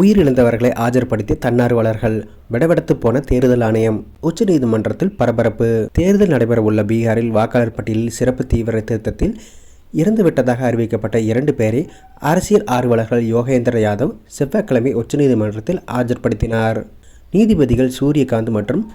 உயிரிழந்தவர்களை ஆஜர்படுத்திய தன்னார்வலர்கள் விடவெடுத்து போன தேர்தல் ஆணையம் உச்சநீதிமன்றத்தில் பரபரப்பு. தேர்தல் நடைபெறவுள்ள பீகாரில் வாக்காளர் பட்டியலில் சிறப்பு தீவிர திருத்தத்தில் இறந்துவிட்டதாக அறிவிக்கப்பட்ட இரண்டு பேரை அரசியல் ஆர்வலர்கள் யோகேந்திர யாதவ் செவ்வாய்க்கிழமை உச்சநீதிமன்றத்தில் ஆஜர்படுத்தினார். நீதிபதிகள் சூரியகாந்த் மற்றும்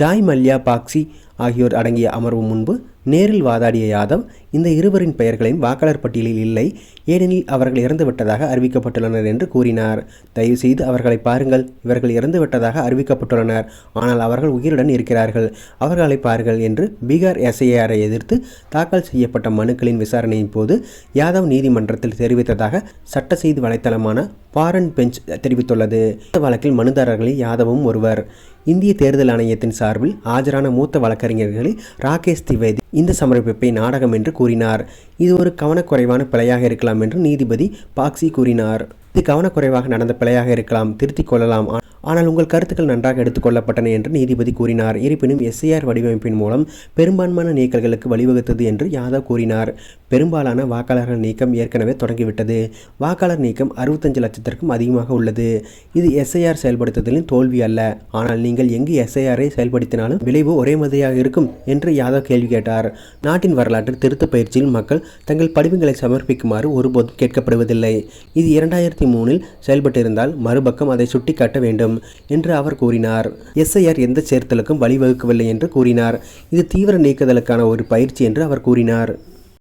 ஜாய் மல்யா பாக்சி ஆகியோர் அடங்கிய அமர்வு முன்பு நேரில் வாதாடிய யாதவ் இந்த இருவரின் பெயர்களையும் வாக்காளர் பட்டியலில் இல்லை ஏனெனில் அவர்கள் இறந்துவிட்டதாக அறிவிக்கப்பட்டுள்ளனர் என்று கூறினார். தயவுசெய்து அவர்களை பாருங்கள் இவர்கள் இறந்துவிட்டதாக அறிவிக்கப்பட்டுள்ளனர். ஆனால் அவர்கள் உயிருடன் இருக்கிறார்கள். அவர்களை பாருங்கள் என்று பீகார் எஸ்ஐஆரை எதிர்த்து தாக்கல் செய்யப்பட்ட மனுக்களின் விசாரணையின் போது யாதவ் நீதிமன்றத்தில் தெரிவித்ததாக சட்ட செய்தி வலைத்தளமான பாரன் பெஞ்ச் தெரிவித்துள்ளது. இந்த வழக்கில் மனுதாரர்களில் யாதவும் ஒருவர். இந்திய தேர்தல் ஆணையத்தின் சார்பில் ஆஜரான மூத்த வழக்கறிஞர்களில் ராகேஷ் திவேதி இந்த சமர்ப்பிப்பை நாடகம் என்று கூறினார். இது ஒரு கவனக்குறைவான பிழையாக இருக்கலாம் என்று நீதிபதி பாக்ஸி கூறினார். இது கவனக்குறைவாக நடந்த பிழையாக இருக்கலாம் திருத்திக் கொள்ளலாம். ஆனால் உங்கள் கருத்துக்கள் நன்றாக எடுத்துக்கொள்ளப்பட்டன என்று நீதிபதி கூறினார். இருப்பினும் எஸ்ஐஆர் வடிவமைப்பின் மூலம் பெரும்பான்மையான நீக்கல்களுக்கு வழிவகுத்தது என்று யாதவ் கூறினார். பெரும்பாலான வாக்காளர்கள் நீக்கம் ஏற்கனவே தொடங்கிவிட்டது. வாக்காளர் நீக்கம் அறுபத்தஞ்சு லட்சத்திற்கும் அதிகமாக உள்ளது. இது எஸ்ஐஆர் செயல்படுத்துதலின் தோல்வி அல்ல. ஆனால் நீங்கள் எங்கு எஸ்ஐஆரை செயல்படுத்தினாலும் விளைவு ஒரே மாதிரியாக இருக்கும் என்று யாதவ் கேள்வி கேட்டார். நாட்டின் வரலாற்றில் திருத்த பயிற்சியில் மக்கள் தங்கள் படிவங்களை சமர்ப்பிக்குமாறு ஒருபோதும் கேட்கப்படுவதில்லை. இது இரண்டாயிரத்தி மூணில் செயல்பட்டிருந்தால் மறுபக்கம் அதை சுட்டிக்காட்ட வேண்டும் என்று அவர் கூறினார். எஸ்ஐஆர் எந்த சேர்த்தலுக்கும் வழிவகுக்கவில்லை என்று கூறினார். இது தீவிர நீக்குதலுக்கான ஒரு பயிற்சி என்று அவர் கூறினார்.